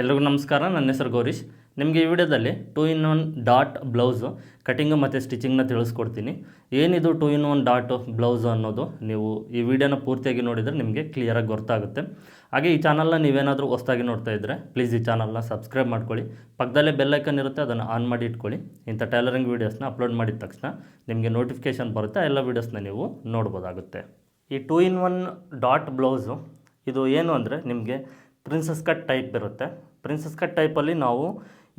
ಎಲ್ರಿಗೂ ನಮಸ್ಕಾರ, ನನ್ನ ಹೆಸರು ಗೌರೀಶ್. ನಿಮಗೆ ಈ ವಿಡಿಯೋದಲ್ಲಿ two in one dot blouse cutting ಮತ್ತು ಸ್ಟಿಚಿಂಗ್ನ ತಿಳಿಸ್ಕೊಡ್ತೀನಿ. ಏನಿದು two in one dot blouse ಅನ್ನೋದು ನೀವು ಈ ವಿಡಿಯೋನ ಪೂರ್ತಿಯಾಗಿ ನೋಡಿದರೆ ನಿಮಗೆ ಕ್ಲಿಯರಾಗಿ ಗೊತ್ತಾಗುತ್ತೆ. ಹಾಗೆ ಈ ಚಾನಲ್ನ ನೀವೇನಾದರೂ ಹೊಸ್ದಾಗಿ ನೋಡ್ತಾ ಇದ್ದರೆ ಪ್ಲೀಸ್ ಈ ಚಾನಲ್ನ ಸಬ್ಸ್ಕ್ರೈಬ್ ಮಾಡ್ಕೊಳ್ಳಿ. ಪಕ್ಕದಲ್ಲೇ ಬೆಲ್ಲೈಕನ್ ಇರುತ್ತೆ, ಅದನ್ನು ಆನ್ ಮಾಡಿ ಇಟ್ಕೊಳ್ಳಿ. ಇಂಥ ಟೈಲರಿಂಗ್ ವೀಡಿಯೋಸ್ನ ಅಪ್ಲೋಡ್ ಮಾಡಿದ ತಕ್ಷಣ ನಿಮಗೆ ನೋಟಿಫಿಕೇಷನ್ ಬರುತ್ತೆ, ಎಲ್ಲ ವೀಡಿಯೋಸ್ನ ನೀವು ನೋಡ್ಬೋದಾಗುತ್ತೆ. ಈ two in one dot blouse ಇದು ಏನು ಅಂದರೆ ನಿಮಗೆ ಪ್ರಿನ್ಸಸ್ ಕಟ್ ಟೈಪ್ ಇರುತ್ತೆ. ಪ್ರಿನ್ಸಸ್ ಕಟ್ ಟೈಪಲ್ಲಿ ನಾವು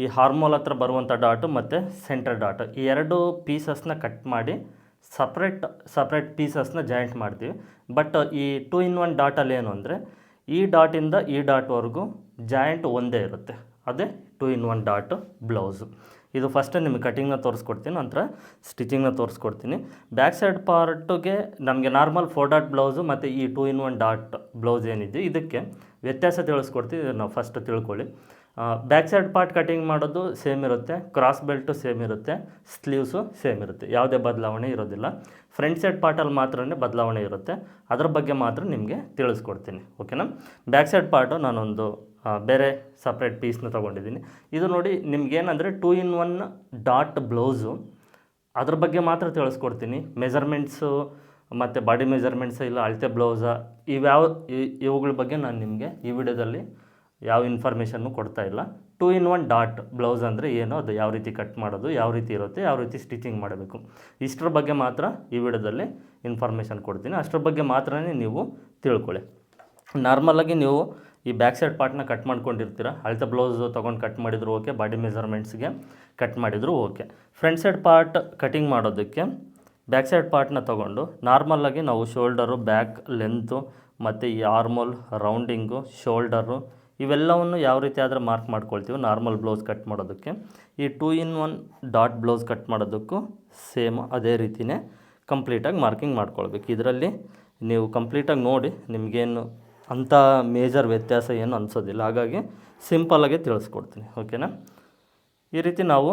ಈ ಹಾರ್ಮೋಲ್ ಹತ್ರ ಬರುವಂಥ ಡಾಟು ಮತ್ತು ಸೆಂಟರ್ ಡಾಟು ಈ ಎರಡು ಪೀಸಸ್ನ ಕಟ್ ಮಾಡಿ ಸಪ್ರೇಟ್ ಸಪ್ರೇಟ್ ಪೀಸಸ್ನ ಜಾಯಿಂಟ್ ಮಾಡ್ತೀವಿ. ಬಟ್ ಈ ಟೂ ಇನ್ ಒನ್ ಡಾಟಲ್ಲಿ ಏನು ಅಂದರೆ ಈ ಡಾಟಿಂದ ಈ ಡಾಟ್ವರೆಗೂ ಜಾಯಿಂಟ್ ಒಂದೇ ಇರುತ್ತೆ. ಅದೇ two in one dot blouse ಇದು ಫಸ್ಟ್ ನಿಮಗೆ ಕಟಿಂಗ್ನ ತೋರಿಸ್ಕೊಡ್ತೀನಿ, ನಂತರ ಸ್ಟಿಚಿಂಗ್ನ ತೋರಿಸ್ಕೊಡ್ತೀನಿ. ಬ್ಯಾಕ್ ಸೈಡ್ ಪಾರ್ಟುಗೆ ನಮಗೆ ನಾರ್ಮಲ್ ಫೋರ್ ಡಾಟ್ ಬ್ಲೌಸು ಮತ್ತು ಈ two in one dot blouse ಏನಿದೆ, ಇದಕ್ಕೆ ವ್ಯತ್ಯಾಸ ತಿಳಿಸ್ಕೊಡ್ತೀವಿ, ಇದನ್ನು ಫಸ್ಟ್ ತಿಳ್ಕೊಳ್ಳಿ. ಬ್ಯಾಕ್ ಸೈಡ್ ಪಾರ್ಟ್ ಕಟಿಂಗ್ ಮಾಡೋದು ಸೇಮ್ ಇರುತ್ತೆ ಕ್ರಾಸ್ ಬೆಲ್ಟು ಸೇಮ್ ಇರುತ್ತೆ ಸ್ಲೀವ್ಸು ಸೇಮ್ ಇರುತ್ತೆ. ಯಾವುದೇ ಬದಲಾವಣೆ ಇರೋದಿಲ್ಲ. ಫ್ರಂಟ್ ಸೈಡ್ ಪಾರ್ಟಲ್ಲಿ ಮಾತ್ರ ಬದಲಾವಣೆ ಇರುತ್ತೆ. ಅದ್ರ ಬಗ್ಗೆ ಮಾತ್ರ ನಿಮಗೆ ತಿಳಿಸ್ಕೊಡ್ತೀನಿ ಓಕೆನಾ ಬ್ಯಾಕ್ ಸೈಡ್ ಪಾರ್ಟು ನಾನೊಂದು ಬೇರೆ ಸಪ್ರೇಟ್ ಪೀಸ್ನ ತೊಗೊಂಡಿದ್ದೀನಿ. ಇದು ನೋಡಿ ನಿಮ್ಗೇನಂದರೆ two in one dot blouse ಅದ್ರ ಬಗ್ಗೆ ಮಾತ್ರ ತಿಳಿಸ್ಕೊಡ್ತೀನಿ. ಮೆಜರ್ಮೆಂಟ್ಸು ಮತ್ತು ಬಾಡಿ ಮೆಜರ್ಮೆಂಟ್ಸ್ ಇಲ್ಲ, ಅಳತೆ ಬ್ಲೌಸಾ ಇವ್ಯಾವ ಇವುಗಳ ಬಗ್ಗೆ ನಾನು ನಿಮಗೆ ಈ ವಿಡಿಯೋದಲ್ಲಿ ಯಾವ ಇನ್ಫಾರ್ಮೇಷನ್ನು ಕೊಡ್ತಾ ಇಲ್ಲ. Two in one dot blouse ಅಂದರೆ ಏನು, ಅದು ಯಾವ ರೀತಿ ಕಟ್ ಮಾಡೋದು, ಯಾವ ರೀತಿ ಇರುತ್ತೆ, ಯಾವ ರೀತಿ ಸ್ಟಿಚಿಂಗ್ ಮಾಡಬೇಕು. ಇಷ್ಟರ ಬಗ್ಗೆ ಮಾತ್ರ ಈ ವಿಡಿಯೋದಲ್ಲಿ ಇನ್ಫಾರ್ಮೇಷನ್ ಕೊಡ್ತೀನಿ. ಅಷ್ಟರ ಬಗ್ಗೆ ಮಾತ್ರ ನೀವು ತಿಳ್ಕೊಳ್ಳಿ. ನಾರ್ಮಲಾಗಿ ನೀವು ಈ ಬ್ಯಾಕ್ ಸೈಡ್ ಪಾರ್ಟ್ನ ಕಟ್ ಮಾಡ್ಕೊಂಡಿರ್ತೀರ, ಅಳತೆ ಬ್ಲೌಸ್ ತೊಗೊಂಡು ಕಟ್ ಮಾಡಿದ್ರು ಓಕೆ ಬಾಡಿ ಮೆಜರ್ಮೆಂಟ್ಸ್ಗೆ ಕಟ್ ಮಾಡಿದ್ರು okay front side part cutting ಮಾಡೋದಕ್ಕೆ ಬ್ಯಾಕ್ ಸೈಡ್ ಪಾರ್ಟ್ನ ತೊಗೊಂಡು ನಾರ್ಮಲ್ಲಾಗಿ ನಾವು ಶೋಲ್ಡರು, ಬ್ಯಾಕ್ ಲೆಂತು ಮತ್ತು ಈ ಆರ್ಮೋಲ್, ರೌಂಡಿಂಗು, ಶೋಲ್ಡರು ಇವೆಲ್ಲವನ್ನು ಯಾವ ರೀತಿ ಆದರೆ ಮಾರ್ಕ್ ಮಾಡ್ಕೊಳ್ತೀವಿ ನಾರ್ಮಲ್ ಬ್ಲೌಸ್ ಕಟ್ ಮಾಡೋದಕ್ಕೆ. ಈ two in one dot blouse cut ಮಾಡೋದಕ್ಕೂ ಸೇಮ್ ಅದೇ ರೀತಿಯೇ ಕಂಪ್ಲೀಟಾಗಿ ಮಾರ್ಕಿಂಗ್ ಮಾಡ್ಕೊಳ್ಬೇಕು. ಇದರಲ್ಲಿ ನೀವು ಕಂಪ್ಲೀಟಾಗಿ ನೋಡಿ ನಿಮಗೇನು ಅಂಥ ಮೇಜರ್ ವ್ಯತ್ಯಾಸ ಏನು ಅನಿಸೋದಿಲ್ಲ. ಹಾಗಾಗಿ ಸಿಂಪಲ್ಲಾಗಿ ತಿಳಿಸ್ಕೊಡ್ತೀನಿ. ಓಕೆನಾ? ಈ ರೀತಿ ನಾವು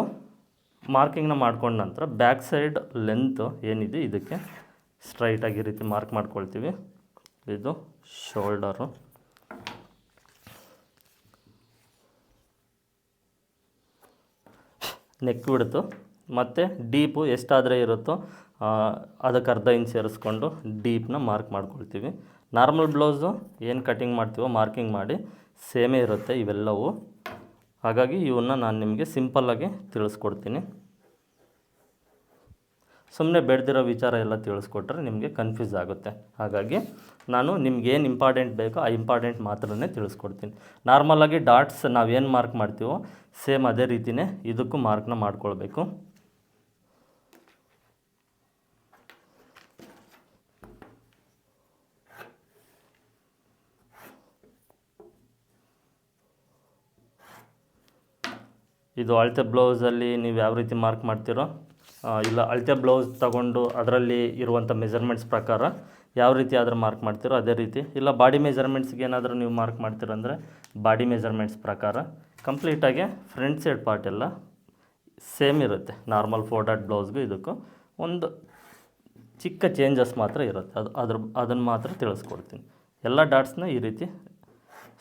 ಮಾರ್ಕಿಂಗ್ನ ಮಾಡ್ಕೊಂಡ ನಂತರ ಬ್ಯಾಕ್ ಸೈಡ್ ಲೆಂತು ಏನಿದೆ, ಇದಕ್ಕೆ ಸ್ಟ್ರೈಟಾಗಿ ರೀತಿ ಮಾರ್ಕ್ ಮಾಡ್ಕೊಳ್ತೀವಿ. ಇದು ಶೋಲ್ಡರು. ನೆಕ್ ಬಿಡ್ತು. ಮತ್ತು ಡೀಪು ಎಷ್ಟಾದರೆ ಇರುತ್ತೋ ಅದಕ್ಕೆ ಅರ್ಧ ಇಂಚ್ ಸೇರಿಸ್ಕೊಂಡು ಡೀಪ್ನ ಮಾರ್ಕ್ ಮಾಡ್ಕೊಳ್ತೀವಿ. ನಾರ್ಮಲ್ ಬ್ಲೌಸು ಏನು ಕಟಿಂಗ್ ಮಾಡ್ತೀವೋ ಮಾರ್ಕಿಂಗ್ ಮಾಡಿ, ಸೇಮೇ ಇರುತ್ತೆ ಇವೆಲ್ಲವೂ. ಹಾಗಾಗಿ ಇವನ್ನ ನಾನು ನಿಮಗೆ ಸಿಂಪಲ್ಲಾಗಿ ತಿಳಿಸ್ಕೊಡ್ತೀನಿ. ಸುಮ್ಮನೆ ಬೆಳೆದಿರೋ ವಿಚಾರ ಎಲ್ಲ ತಿಳಿಸ್ಕೊಟ್ರೆ ನಿಮಗೆ ಕನ್ಫ್ಯೂಸ್ ಆಗುತ್ತೆ. ಹಾಗಾಗಿ ನಾನು ನಿಮ್ಗೆ ಏನು ಇಂಪಾರ್ಟೆಂಟ್ ಬೇಕೋ ಆ ಇಂಪಾರ್ಟೆಂಟ್ ಮಾತ್ರನೇ ತಿಳಿಸ್ಕೊಡ್ತೀನಿ. ನಾರ್ಮಲ್ಲಾಗಿ ಡಾಟ್ಸ್ ನಾವೇನು ಮಾರ್ಕ್ ಮಾಡ್ತೀವೋ ಸೇಮ್ ಅದೇ ರೀತಿಯೇ ಇದಕ್ಕೂ ಮಾರ್ಕ್ನ ಮಾಡ್ಕೊಳ್ಬೇಕು. ಇದು ಅಳತೆ ಬ್ಲೌಸಲ್ಲಿ ನೀವು ಯಾವ ರೀತಿ ಮಾರ್ಕ್ ಮಾಡ್ತೀರೋ ಇಲ್ಲ ಅಳತೆ ಬ್ಲೌಸ್ ತಗೊಂಡು ಅದರಲ್ಲಿ ಇರುವಂಥ ಮೆಜರ್ಮೆಂಟ್ಸ್ ಪ್ರಕಾರ ಯಾವ ರೀತಿ ಆದರೂ ಮಾರ್ಕ್ ಮಾಡ್ತೀರೋ ಅದೇ ರೀತಿ, ಇಲ್ಲ ಬಾಡಿ ಮೆಜರ್ಮೆಂಟ್ಸ್ಗೆ ಏನಾದರೂ ನೀವು ಮಾರ್ಕ್ ಮಾಡ್ತೀರಂದರೆ ಬಾಡಿ ಮೆಜರ್ಮೆಂಟ್ಸ್ ಪ್ರಕಾರ ಕಂಪ್ಲೀಟಾಗಿ ಫ್ರಂಟ್ ಸೈಡ್ ಪಾರ್ಟ್ ಎಲ್ಲ ಸೇಮ್ ಇರುತ್ತೆ ನಾರ್ಮಲ್ ಫೋರ್ ಡಾಟ್ ಬ್ಲೌಸ್ಗೂ ಇದಕ್ಕೂ ಒಂದು ಚಿಕ್ಕ ಚೇಂಜಸ್ ಮಾತ್ರ ಇರುತ್ತೆ, ಅದು ಅದ್ರ, ಅದನ್ನು ಮಾತ್ರ ತಿಳಿಸ್ಕೊಡ್ತೀನಿ. ಎಲ್ಲ ಡಾಟ್ಸ್ನ ಈ ರೀತಿ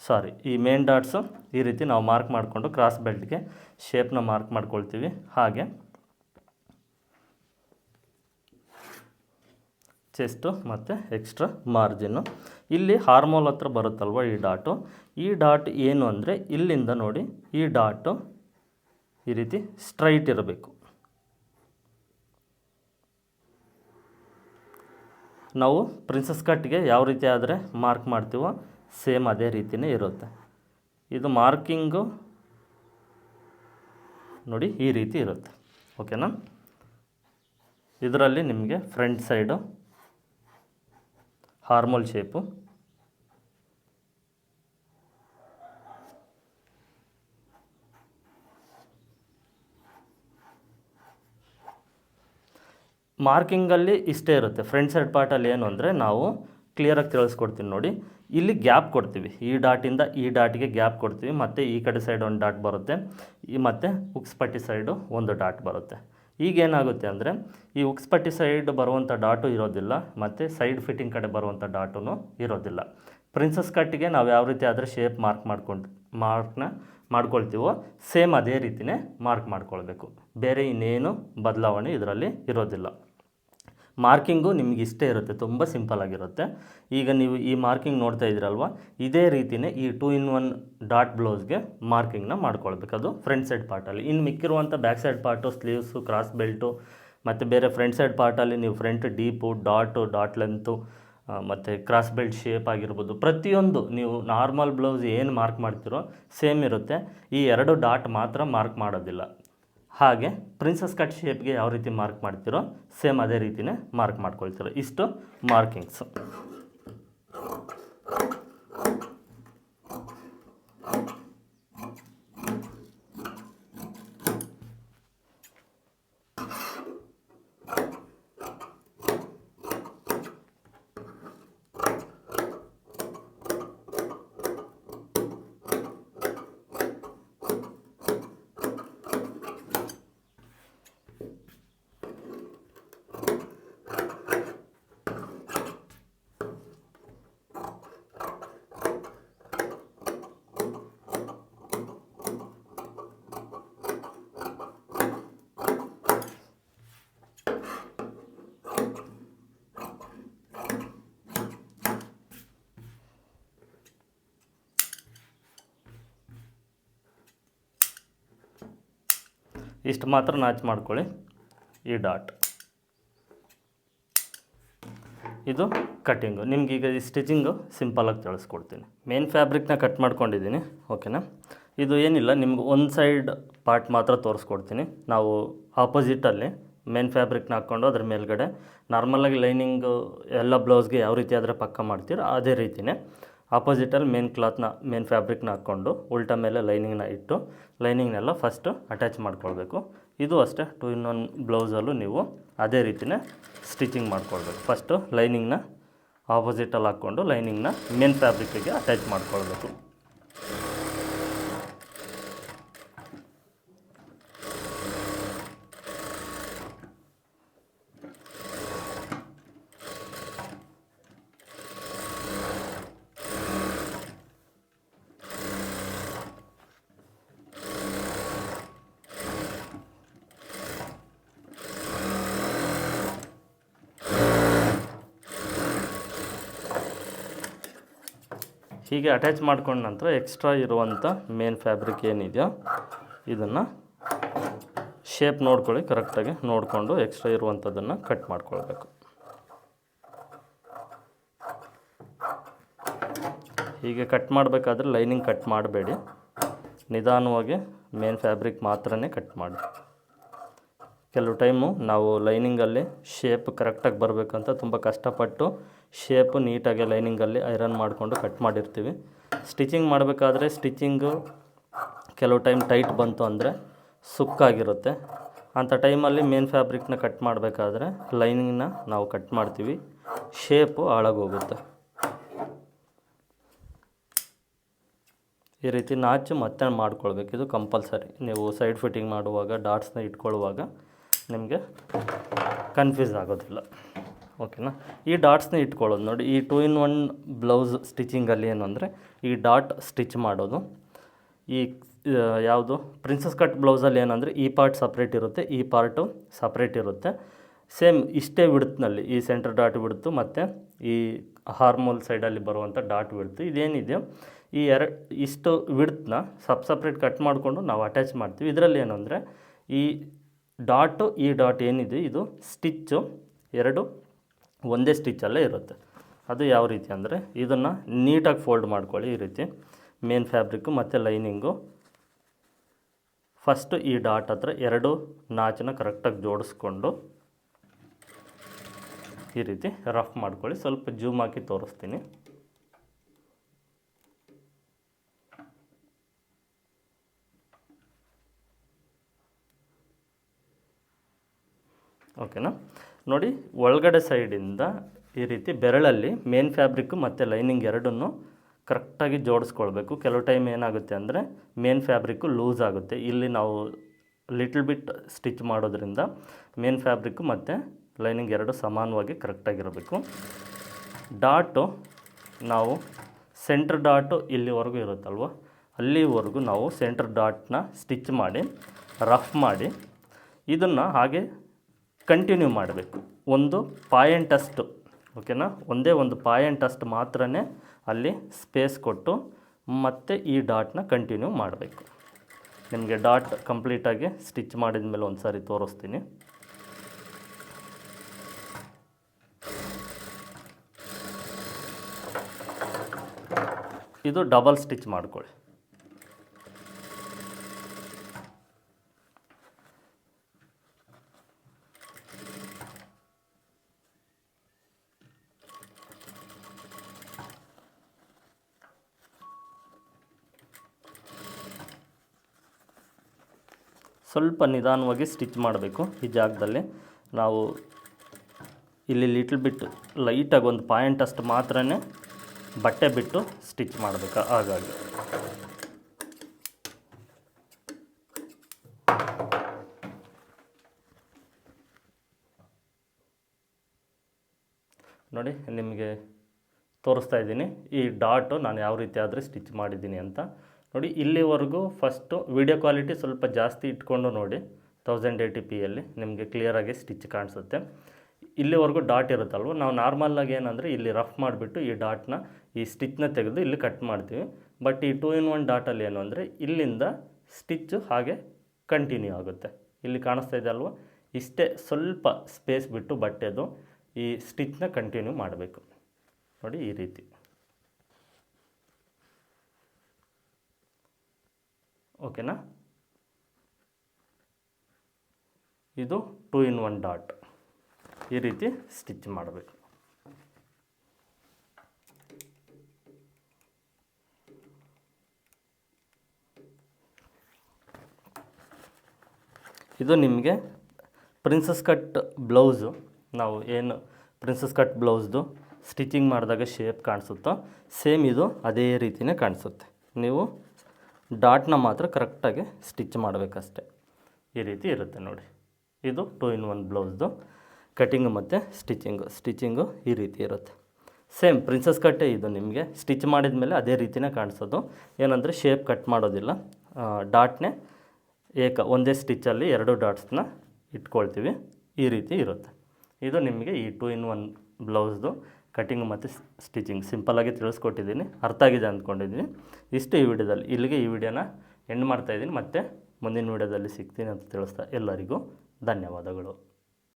ಸಾರಿ ಈ ಮೇನ್ ಡಾಟ್ಸು ಈ ರೀತಿ ನಾವು ಮಾರ್ಕ್ ಮಾಡಿಕೊಂಡು ಕ್ರಾಸ್ ಬೆಲ್ಟ್ಗೆ ಶೇಪ್ನ ಮಾರ್ಕ್ ಮಾಡ್ಕೊಳ್ತೀವಿ. ಹಾಗೆ. ಚೆಸ್ಟು ಮತ್ತು ಎಕ್ಸ್ಟ್ರಾ ಮಾರ್ಜಿನ್ನು ಇಲ್ಲಿ ಹಾರ್ಮೋಲ್ ಹತ್ರ ಬರುತ್ತಲ್ವ ಈ ಡಾಟು ಈ ಡಾಟ್ ಏನು ಅಂದರೆ ಇಲ್ಲಿಂದ ನೋಡಿ ಈ ಡಾಟು ಈ ರೀತಿ ಸ್ಟ್ರೈಟ್ ಇರಬೇಕು. ನಾವು ಪ್ರಿನ್ಸಸ್ ಕಟ್ಗೆ ಯಾವ ರೀತಿ ಆದರೆ ಮಾರ್ಕ್ ಮಾಡ್ತೀವೋ ಸೇಮ್ ಅದೇ ರೀತಿಯೇ ಇರುತ್ತೆ. ಇದು ಮಾರ್ಕಿಂಗು ನೋಡಿ ಈ ರೀತಿ ಇರುತ್ತೆ. ಓಕೆನಾ ಇದರಲ್ಲಿ ನಿಮಗೆ ಫ್ರಂಟ್ ಸೈಡು ಹಾರ್ಮೋಲ್ ಶೇಪು. ಮಾರ್ಕಿಂಗಲ್ಲಿ ಇಷ್ಟೇ ಇರುತ್ತೆ. ಫ್ರಂಟ್ ಸೈಡ್ ಪಾರ್ಟಲ್ಲಿ ಏನು ಅಂದರೆ ನಾವು ಕ್ಲಿಯರಾಗಿ ತಿಳಿಸ್ಕೊಡ್ತೀನಿ ನೋಡಿ. ಇಲ್ಲಿ ಗ್ಯಾಪ್ ಕೊಡ್ತೀವಿ. ಈ ಡಾಟಿಂದ ಈ ಡಾಟಿಗೆ ಗ್ಯಾಪ್ ಕೊಡ್ತೀವಿ. ಮತ್ತು ಈ ಕಡೆ ಸೈಡ್ ಒಂದು ಡಾಟ್ ಬರುತ್ತೆ. ಈ ಮತ್ತು ಉಕ್ಸ್ಪಟ್ಟಿ ಸೈಡು ಒಂದು ಡಾಟ್ ಬರುತ್ತೆ. ಈಗ ಏನಾಗುತ್ತೆ ಅಂದರೆ, ಈ ಉಕ್ಸ್ಪಟ್ಟಿ ಸೈಡ್ ಬರುವಂಥ ಡಾಟು ಇರೋದಿಲ್ಲ. ಮತ್ತು ಸೈಡ್ ಫಿಟ್ಟಿಂಗ್ ಕಡೆ ಬರುವಂಥ ಡಾಟೂ ಇರೋದಿಲ್ಲ. ಪ್ರಿನ್ಸಸ್ ಕಟ್ಟಿಗೆ ನಾವು ಯಾವ ರೀತಿ ಆದರೆ ಶೇಪ್ ಮಾರ್ಕ್ ಮಾಡ್ಕೊಂಡು ಮಾರ್ಕ್ನ ಮಾಡ್ಕೊಳ್ತೀವೋ ಸೇಮ್ ಅದೇ ರೀತಿಯೇ ಮಾರ್ಕ್ ಮಾಡ್ಕೊಳ್ಬೇಕು. ಬೇರೆ ಇನ್ನೇನು ಬದಲಾವಣೆ ಇದರಲ್ಲಿ ಇರೋದಿಲ್ಲ. ಮಾರ್ಕಿಂಗು ನಿಮ್ಗೆ ಇಷ್ಟೇ ಇರುತ್ತೆ, ತುಂಬ ಸಿಂಪಲ್ ಆಗಿರುತ್ತೆ. ಈಗ ನೀವು ಈ ಮಾರ್ಕಿಂಗ್ ನೋಡ್ತಾ ಇದ್ದೀರಲ್ವ ಇದೇ ರೀತಿಯೇ ಈ ಟೂ ಇನ್ ಒನ್ ಡಾಟ್ ಬ್ಲೌಸ್ಗೆ ಮಾರ್ಕಿಂಗ್ನ ಮಾಡ್ಕೊಳ್ಬೇಕು. ಅದು ಫ್ರಂಟ್ ಸೈಡ್ ಪಾರ್ಟಲ್ಲಿ. ಇನ್ನು ಮಿಕ್ಕಿರುವಂಥ back side part, sleeves, cross belt, ಮತ್ತು ಬೇರೆ ಫ್ರಂಟ್ ಸೈಡ್ ಪಾರ್ಟಲ್ಲಿ ನೀವು front deep, dot, dot length ಮತ್ತು ಕ್ರಾಸ್ ಬೆಲ್ಟ್ ಶೇಪ್ ಆಗಿರ್ಬೋದು. ಪ್ರತಿಯೊಂದು ನೀವು ನಾರ್ಮಲ್ ಬ್ಲೌಸ್ ಏನು ಮಾರ್ಕ್ ಮಾಡ್ತೀರೋ ಸೇಮ್ ಇರುತ್ತೆ. ಈ ಎರಡು ಡಾಟ್ ಮಾತ್ರ ಮಾರ್ಕ್ ಮಾಡೋದಿಲ್ಲ. ಹಾಗೆ ಪ್ರಿನ್ಸಸ್ ಕಟ್ ಶೇಪ್ಗೆ ಯಾವ ರೀತಿ ಮಾರ್ಕ್ ಮಾಡ್ತೀರೋ ಸೇಮ್ ಅದೇ ರೀತಿಯೇ ಮಾರ್ಕ್ ಮಾಡ್ಕೊಳ್ತೀರೋ. ಇಷ್ಟು ಮಾರ್ಕಿಂಗ್ಸ್ ಇಷ್ಟು ಮಾತ್ರ ನಾಚ್ ಮಾಡ್ಕೊಳ್ಳಿ. ಈ ಡಾಟ್. ಇದು ಕಟ್ಟಿಂಗು ನಿಮ್ಗೆ ಈಗ ಈ ಸ್ಟಿಚಿಂಗು ಸಿಂಪಲಾಗಿ ತಿಳಿಸ್ಕೊಡ್ತೀನಿ. ಮೇನ್ ಫ್ಯಾಬ್ರಿಕ್ನ ಕಟ್ ಮಾಡ್ಕೊಂಡಿದ್ದೀನಿ. ಓಕೆನಾ? ಇದು ಏನಿಲ್ಲ, ನಿಮ್ಗೆ ಒಂದು ಸೈಡ್ ಪಾರ್ಟ್ ಮಾತ್ರ ತೋರಿಸ್ಕೊಡ್ತೀನಿ. ನಾವು ಆಪೋಸಿಟಲ್ಲಿ ಮೇನ್ ಫ್ಯಾಬ್ರಿಕ್ನ ಹಾಕ್ಕೊಂಡು ಅದ್ರ ಮೇಲ್ಗಡೆ ನಾರ್ಮಲಾಗಿ ಲೈನಿಂಗು ಎಲ್ಲ ಬ್ಲೌಸ್ಗೆ ಯಾವ ರೀತಿ ಆದರೆ ಪಕ್ಕ ಮಾಡ್ತೀರೋ ಅದೇ ರೀತಿಯೇ ಆಪೋಸಿಟಲ್ಲಿ ಮೇನ್ ಕ್ಲಾತ್ನ ಮೇನ್ ಫ್ಯಾಬ್ರಿಕ್ನ ಹಾಕ್ಕೊಂಡು ಉಲ್ಟಾ ಮೇಲೆ ಲೈನಿಂಗ್ನ ಇಟ್ಟು ಲೈನಿಂಗ್ನೆಲ್ಲ ಫಸ್ಟು ಅಟ್ಯಾಚ್ ಮಾಡ್ಕೊಳ್ಬೇಕು. ಇದು ಅಷ್ಟೇ ಟು ಇನ್ ಒನ್ ಬ್ಲೌಸಲ್ಲೂ ನೀವು ಅದೇ ರೀತಿಯೇ ಸ್ಟಿಚಿಂಗ್ ಮಾಡ್ಕೊಳ್ಬೇಕು. ಫಸ್ಟು ಲೈನಿಂಗ್ನ ಆಪೋಸಿಟಲ್ಲಿ ಹಾಕ್ಕೊಂಡು ಲೈನಿಂಗ್ನ ಮೇನ್ ಫ್ಯಾಬ್ರಿಕ್ಕಿಗೆ ಅಟ್ಯಾಚ್ ಮಾಡ್ಕೊಳ್ಬೇಕು. ಹೀಗೆ ಅಟ್ಯಾಚ್ ಮಾಡ್ಕೊಂಡ ನಂತರ ಎಕ್ಸ್ಟ್ರಾ ಇರುವಂಥ ಮೇನ್ ಫ್ಯಾಬ್ರಿಕ್ ಏನಿದೆಯೋ ಇದನ್ನು ಶೇಪ್ ನೋಡ್ಕೊಳ್ಳಿ ಕರೆಕ್ಟಾಗಿ ನೋಡಿಕೊಂಡು ಎಕ್ಸ್ಟ್ರಾ ಇರುವಂಥದ್ದನ್ನು ಕಟ್ ಮಾಡ್ಕೊಳ್ಬೇಕು. ಹೀಗೆ ಕಟ್ ಮಾಡಬೇಕಾದ್ರೆ ಲೈನಿಂಗ್ ಕಟ್ ಮಾಡಬೇಡಿ. ನಿಧಾನವಾಗಿ ಮೇನ್ ಫ್ಯಾಬ್ರಿಕ್ ಮಾತ್ರನೇ ಕಟ್ ಮಾಡಿ. ಕೆಲವು ಟೈಮು ನಾವು ಲೈನಿಂಗಲ್ಲಿ ಶೇಪ್ ಕರೆಕ್ಟಾಗಿ ಬರಬೇಕಂತ ತುಂಬ ಕಷ್ಟಪಟ್ಟು ಶೇಪು ನೀಟಾಗಿ ಲೈನಿಂಗಲ್ಲಿ ಐರನ್ ಮಾಡಿಕೊಂಡು ಕಟ್ ಮಾಡಿರ್ತೀವಿ. ಸ್ಟಿಚಿಂಗ್ ಮಾಡಬೇಕಾದ್ರೆ ಸ್ಟಿಚಿಂಗು ಕೆಲವು ಟೈಮ್ ಟೈಟ್ ಬಂತು ಅಂದರೆ ಸುಕ್ಕಾಗಿರುತ್ತೆ. ಅಂಥ ಟೈಮಲ್ಲಿ ಮೇನ್ ಫ್ಯಾಬ್ರಿಕ್ನ ಕಟ್ ಮಾಡಬೇಕಾದ್ರೆ ಲೈನಿಂಗ್ನ ನಾವು ಕಟ್ ಮಾಡ್ತೀವಿ. ಶೇಪು ಹಾಳಾಗೋಗುತ್ತೆ. ಈ ರೀತಿ ನಾಚು ಮತ್ತೆ ಮಾಡ್ಕೊಳ್ಬೇಕು. ಇದು ಕಂಪಲ್ಸರಿ ನೀವು ಸೈಡ್ ಫಿಟ್ಟಿಂಗ್ ಮಾಡುವಾಗ ಡಾಟ್ಸ್ನ ಇಟ್ಕೊಳ್ಳುವಾಗ ನಿಮಗೆ ಕನ್ಫ್ಯೂಸ್ ಆಗೋದಿಲ್ಲ. ಓಕೆನಾ? ಈ ಡಾಟ್ಸ್ನ ಇಟ್ಕೊಳ್ಳೋದು ನೋಡಿ, ಈ ಟೂ ಇನ್ ಒನ್ ಬ್ಲೌಸ್ ಸ್ಟಿಚಿಂಗಲ್ಲಿ ಏನು ಅಂದರೆ, ಈ ಡಾಟ್ ಸ್ಟಿಚ್ ಮಾಡೋದು. ಈ ಯಾವುದು? ಪ್ರಿನ್ಸಸ್ ಕಟ್ ಬ್ಲೌಸಲ್ಲಿ ಏನಂದರೆ ಈ ಪಾರ್ಟ್ ಸಪ್ರೇಟ್ ಇರುತ್ತೆ, ಈ ಪಾರ್ಟು ಸಪ್ರೇಟ್ ಇರುತ್ತೆ. ಸೇಮ್ ಇಷ್ಟೇ ವಿಡ್ತ್ನಲ್ಲಿ, ಈ ಸೆಂಟರ್ ಡಾಟ್ ಬಿಡ್ತು ಮತ್ತು ಈ ಹಾರ್ಮೋಲ್ ಸೈಡಲ್ಲಿ ಬರುವಂಥ ಡಾಟ್ ಬಿಡ್ತು ಇದೇನಿದೆಯೋ ಈ ಎರಡು, ಇಷ್ಟು ವಿಡ್ತ್ನ ಸಪ್ ಸಪ್ರೇಟ್ ಕಟ್ ಮಾಡಿಕೊಂಡು ನಾವು ಅಟ್ಯಾಚ್ ಮಾಡ್ತೀವಿ. ಇದರಲ್ಲಿ ಏನು ಈ ಡಾಟು, ಈ ಡಾಟ್ ಏನಿದೆ, ಇದು ಸ್ಟಿಚ್ಚು, ಎರಡು ಒಂದೇ ಸ್ಟಿಚಲ್ಲೇ ಇರುತ್ತೆ. ಅದು ಯಾವ ರೀತಿ ಅಂದರೆ ಇದನ್ನು ನೀಟಾಗಿ ಫೋಲ್ಡ್ ಮಾಡ್ಕೊಳ್ಳಿ ಈ ರೀತಿ. ಮೇನ್ ಫ್ಯಾಬ್ರಿಕ್ಕು ಮತ್ತು ಲೈನಿಂಗು ಫಸ್ಟು ಈ ಡಾಟ್ ಹತ್ರ ಎರಡು ನಾಚನ್ನ ಕರೆಕ್ಟಾಗಿ ಜೋಡಿಸ್ಕೊಂಡು ಈ ರೀತಿ ರಫ್ ಮಾಡ್ಕೊಳ್ಳಿ. ಸ್ವಲ್ಪ ಜೂಮ್ ಹಾಕಿ ತೋರಿಸ್ತೀನಿ. ಓಕೆನಾ ನೋಡಿ, ಒಳಗಡೆ ಸೈಡಿಂದ ಈ ರೀತಿ ಬೆರಳಲ್ಲಿ ಮೇನ್ ಫ್ಯಾಬ್ರಿಕ್ಕು ಮತ್ತು ಲೈನಿಂಗ್ ಎರಡನ್ನು ಕರೆಕ್ಟಾಗಿ ಜೋಡಿಸ್ಕೊಳ್ಬೇಕು. ಕೆಲವು ಟೈಮ್ ಏನಾಗುತ್ತೆ ಅಂದರೆ ಮೇನ್ ಫ್ಯಾಬ್ರಿಕ್ಕು ಲೂಸ್ ಆಗುತ್ತೆ. ಇಲ್ಲಿ ನಾವು ಲಿಟ್ಲ್ ಬಿಟ್ ಸ್ಟಿಚ್ ಮಾಡೋದ್ರಿಂದ ಮೇನ್ ಫ್ಯಾಬ್ರಿಕ್ಕು ಮತ್ತು ಲೈನಿಂಗ್ ಎರಡು ಸಮಾನವಾಗಿ ಕರೆಕ್ಟಾಗಿರಬೇಕು ಡಾಟು ನಾವು ಸೆಂಟ್ರ್ ಡಾಟು ಇಲ್ಲಿವರೆಗೂ ಇರುತ್ತಲ್ವ? ಅಲ್ಲಿವರೆಗೂ ನಾವು ಸೆಂಟ್ರ್ ಡಾಟ್ನ ಸ್ಟಿಚ್ ಮಾಡಿ ರಫ್ ಮಾಡಿ, ಇದನ್ನು ಹಾಗೆ ಕಂಟಿನ್ಯೂ ಮಾಡಬೇಕು. ಒಂದು ಪಾಯಿಂಟಷ್ಟು ಓಕೆನಾ ಒಂದೇ ಒಂದು ಪಾಯಿಂಟಷ್ಟು ಮಾತ್ರ ಅಲ್ಲಿ ಸ್ಪೇಸ್ ಕೊಟ್ಟು ಮತ್ತೆ ಈ ಡಾಟ್ನ ಕಂಟಿನ್ಯೂ ಮಾಡಬೇಕು. ನಿಮಗೆ ಡಾಟ್ ಕಂಪ್ಲೀಟಾಗಿ ಸ್ಟಿಚ್ ಮಾಡಿದ ಮೇಲೆ ಒಂದು ಸಾರಿ ತೋರಿಸ್ತೀನಿ. ಇದು ಡಬಲ್ ಸ್ಟಿಚ್ ಮಾಡ್ಕೊಳ್ಳಿ. ಸ್ವಲ್ಪ ನಿಧಾನವಾಗಿ ಸ್ಟಿಚ್ ಮಾಡಬೇಕು ಈ ಜಾಗದಲ್ಲಿ. ನಾವು ಇಲ್ಲಿ ಲಿಟ್ಲ್ ಬಿಟ್ಟು ಲೈಟಾಗಿ ಒಂದು ಪಾಯಿಂಟ್ ಅಷ್ಟು ಮಾತ್ರ ಬಟ್ಟೆ ಬಿಟ್ಟು ಸ್ಟಿಚ್ ಮಾಡಬೇಕು ಹಾಗಾಗಿ. ನೋಡಿ, ನಿಮಗೆ ತೋರಿಸ್ತಾ ಇದ್ದೀನಿ. ಈ ಡಾಟು ನಾನು ಯಾವ ರೀತಿ ಆದರೆ ಸ್ಟಿಚ್ ಮಾಡಿದ್ದೀನಿ ಅಂತ. ನೋಡಿ, ಇಲ್ಲಿವರೆಗೂ ಫಸ್ಟು ವಿಡಿಯೋ ಕ್ವಾಲಿಟಿ ಸ್ವಲ್ಪ ಜಾಸ್ತಿ ಇಟ್ಕೊಂಡು ನೋಡಿ ತೌಸಂಡ್ ಏಯ್ಟಿ ಪಿಯಲ್ಲಿ ನಿಮಗೆ ಕ್ಲಿಯರಾಗಿ ಸ್ಟಿಚ್ ಕಾಣಿಸುತ್ತೆ. ಇಲ್ಲಿವರೆಗೂ ಡಾಟ್ ಇರುತ್ತಲ್ವ? ನಾವು ನಾರ್ಮಲ್ಲಾಗಿ ಏನಂದರೆ ಇಲ್ಲಿ ರಫ್ ಮಾಡಿಬಿಟ್ಟು ಈ ಡಾಟ್ನ ಈ ಸ್ಟಿಚ್ನ ತೆಗೆದು ಇಲ್ಲಿ ಕಟ್ ಮಾಡ್ತೀವಿ. ಬಟ್ ಈ ಟೂ ಇನ್ ಒನ್ ಡಾಟಲ್ಲಿ ಏನು ಅಂದರೆ, ಇಲ್ಲಿಂದ ಸ್ಟಿಚ್ಚು ಹಾಗೆ ಕಂಟಿನ್ಯೂ ಆಗುತ್ತೆ. ಇಲ್ಲಿ ಕಾಣಿಸ್ತಾ ಇದೆ ಅಲ್ವ? ಇಷ್ಟೇ ಸ್ವಲ್ಪ ಸ್ಪೇಸ್ ಬಿಟ್ಟು ಬಟ್ಟೆದು ಈ ಸ್ಟಿಚ್ನ ಕಂಟಿನ್ಯೂ ಮಾಡಬೇಕು. ನೋಡಿ, ಈ ರೀತಿ. ಓಕೆನಾ ಇದು ಟೂ ಇನ್ ಒನ್ ಡಾಟ್ ಈ ರೀತಿ ಸ್ಟಿಚ್ ಮಾಡಬೇಕು. ಇದು ನಿಮಗೆ ಪ್ರಿನ್ಸಸ್ ಕಟ್ ಬ್ಲೌಸು ನಾವು ಏನು ಪ್ರಿನ್ಸಸ್ ಕಟ್ ಬ್ಲೌಸ್ದು ಸ್ಟಿಚಿಂಗ್ ಮಾಡಿದಾಗ ಶೇಪ್ ಕಾಣಿಸುತ್ತೋ ಸೇಮ್ ಇದು ಅದೇ ರೀತಿಯೇ ಕಾಣಿಸುತ್ತೆ. ನೀವು ಡಾಟ್ನ ಮಾತ್ರ ಕರೆಕ್ಟಾಗಿ ಸ್ಟಿಚ್ ಮಾಡಬೇಕಷ್ಟೆ. ಈ ರೀತಿ ಇರುತ್ತೆ ನೋಡಿ. ಇದು ಟೂ ಇನ್ ಒನ್ ಬ್ಲೌಸ್ದು ಕಟಿಂಗು ಮತ್ತು ಸ್ಟಿಚಿಂಗು ಸ್ಟಿಚಿಂಗು ಈ ರೀತಿ ಇರುತ್ತೆ. ಸೇಮ್ ಪ್ರಿನ್ಸಸ್ ಕಟ್ಟೆ ಇದು ನಿಮಗೆ. ಸ್ಟಿಚ್ ಮಾಡಿದ ಮೇಲೆ ಅದೇ ರೀತಿನೇ ಕಾಣಿಸೋದು. ಏನಂದರೆ ಶೇಪ್ ಕಟ್ ಮಾಡೋದಿಲ್ಲ. ಡಾಟ್ನೇ ಏಕ, ಒಂದೇ ಸ್ಟಿಚ್ಚಲ್ಲಿ ಎರಡು ಡಾಟ್ಸ್ನ ಇಟ್ಕೊಳ್ತೀವಿ. ಈ ರೀತಿ ಇರುತ್ತೆ. ಇದು ನಿಮಗೆ ಈ ಟೂ ಇನ್ ಒನ್ ಬ್ಲೌಸ್ದು ಕಟಿಂಗ್ ಮತ್ತು ಸ್ಟಿಚಿಂಗ್ ಸಿಂಪಲ್ಲಾಗಿ ತಿಳಿಸ್ಕೊಟ್ಟಿದ್ದೀನಿ, ಅರ್ಥ ಆಗಿದೆ ಅಂದ್ಕೊಂಡಿದ್ದೀನಿ. ಇಷ್ಟು ಈ ವಿಡಿಯೋದಲ್ಲಿ, ಇಲ್ಲಿಗೆ ಈ ವಿಡಿಯೋನ ಎಂಡ್ ಮಾಡ್ತಾಯಿದ್ದೀನಿ ಮತ್ತು ಮುಂದಿನ ವಿಡಿಯೋದಲ್ಲಿ ಸಿಗ್ತೀನಿ ಅಂತ ತಿಳಿಸ್ತಾ ಎಲ್ಲರಿಗೂ ಧನ್ಯವಾದಗಳು.